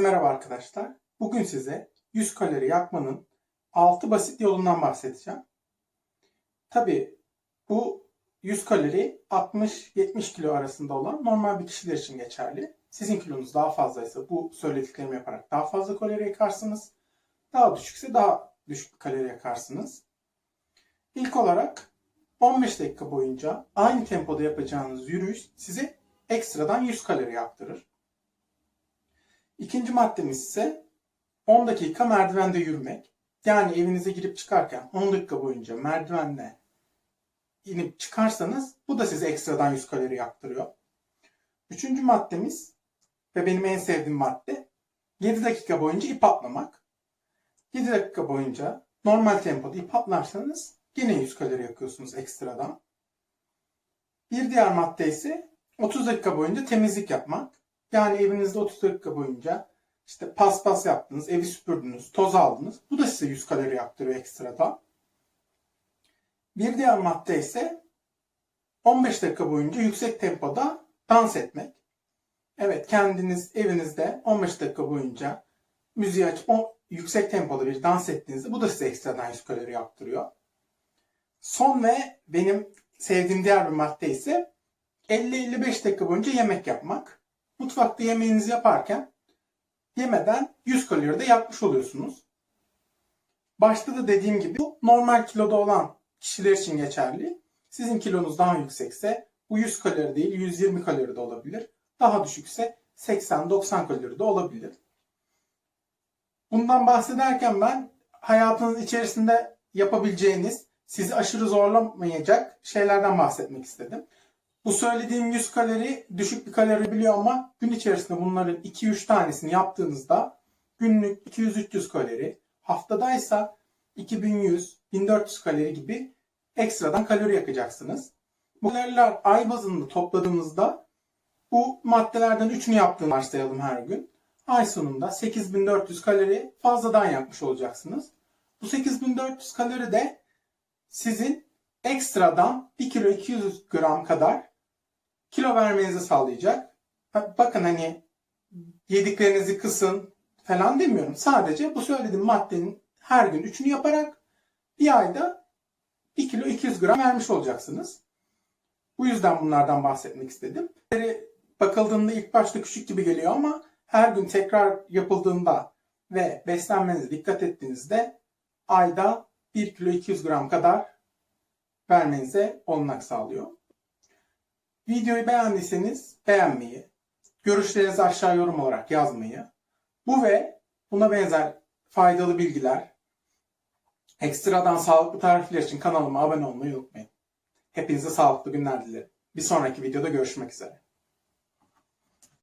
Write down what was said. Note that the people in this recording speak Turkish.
Merhaba arkadaşlar. Bugün size 100 kalori yakmanın 6 basit yolundan bahsedeceğim. Tabi bu 100 kalori 60-70 kilo arasında olan normal bir kişiler için geçerli. Sizin kilonuz daha fazlaysa bu söylediklerimi yaparak daha fazla kalori yakarsınız. Daha düşükse daha düşük kalori yakarsınız. İlk olarak 15 dakika boyunca aynı tempoda yapacağınız yürüyüş size ekstradan 100 kalori yaktırır. İkinci maddemiz ise 10 dakika merdivende yürümek. Yani evinize girip çıkarken 10 dakika boyunca merdivenle inip çıkarsanız bu da size ekstradan 100 kalori yaktırıyor. Üçüncü maddemiz ve benim en sevdiğim madde 7 dakika boyunca ip atlamak. 7 dakika boyunca normal tempoda ip atlarsanız yine 100 kalori yakıyorsunuz ekstradan. Bir diğer madde ise 30 dakika boyunca temizlik yapmak. Yani evinizde 30 dakika boyunca işte paspas yaptınız, evi süpürdünüz, toz aldınız. Bu da size 100 kalori yaktırıyor ekstradan. Bir diğer madde ise 15 dakika boyunca yüksek tempoda dans etmek. Evet kendiniz evinizde 15 dakika boyunca müziği açıp o yüksek tempoda bir dans ettiğinizde bu da size ekstradan 100 kalori yaptırıyor. Son ve benim sevdiğim diğer bir madde ise 50-55 dakika boyunca yemek yapmak. Mutfakta yemeğinizi yaparken yemeden 100 kalori de yakmış oluyorsunuz. Başta da dediğim gibi bu normal kiloda olan kişiler için geçerli. Sizin kilonuz daha yüksekse bu 100 kalori değil 120 kalori de olabilir. Daha düşükse 80-90 kalori de olabilir. Bundan bahsederken ben hayatınız içerisinde yapabileceğiniz, sizi aşırı zorlamayacak şeylerden bahsetmek istedim. Bu söylediğim 100 kalori düşük bir kalori biliyor ama gün içerisinde bunların 2-3 tanesini yaptığınızda günlük 200-300 kalori, haftadaysa 2100-1400 kalori gibi ekstradan kalori yakacaksınız. Bu kaloriler ay bazında topladığımızda bu maddelerden 3'ünü yaptığını varsayalım her gün. Ay sonunda 8400 kalori fazladan yakmış olacaksınız. Bu 8400 kalori de sizin ekstradan 1 kilo 200 gram kadar kilo vermenizi sağlayacak. Bakın hani yediklerinizi kısın falan demiyorum. Sadece bu söylediğim maddenin her gün üçünü yaparak bir ayda 1 kilo 200 gram vermiş olacaksınız. Bu yüzden bunlardan bahsetmek istedim. Bakıldığında ilk başta küçük gibi geliyor ama her gün tekrar yapıldığında ve beslenmenize dikkat ettiğinizde ayda 1 kilo 200 gram kadar vermenize olanak sağlıyor. Videoyu beğendiyseniz beğenmeyi, görüşlerinizi aşağı yorum olarak yazmayı, bu ve buna benzer faydalı bilgiler, ekstradan sağlıklı tarifler için kanalıma abone olmayı unutmayın. Hepinize sağlıklı günler dilerim. Bir sonraki videoda görüşmek üzere.